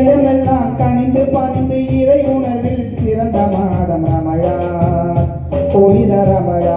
இதயம் எல்லாம் கனிந்து பணிந்து இறை உணவில் சிறந்த மாதம் ரமழா புனித ரமழா.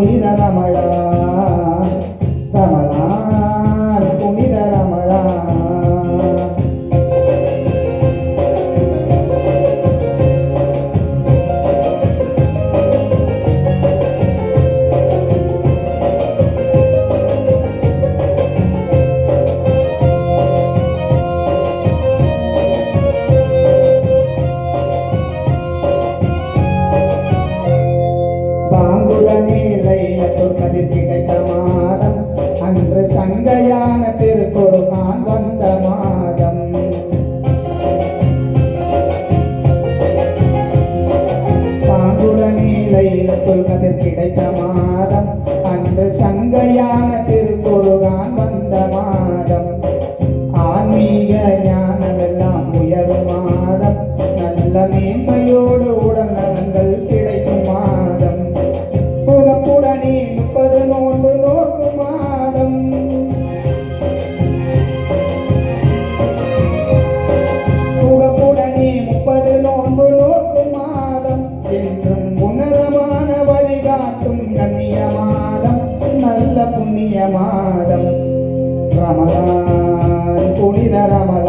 Unida Rama கங்கையான திருக்கொரு நான் வந்த மாதம். பாங்குட நீலையிலக்குள் கதிர் கிடைத்த மாதம். அன்று சங்கையான திருக்கொழுகான் வந்த மாதம். ஆன்மீக ஞானமெல்லாம் உயரும் மாதம். நல்ல மேன்மையோடு உடல் நலங்கள் Ramadan, Ramadan, Punida Ramadan.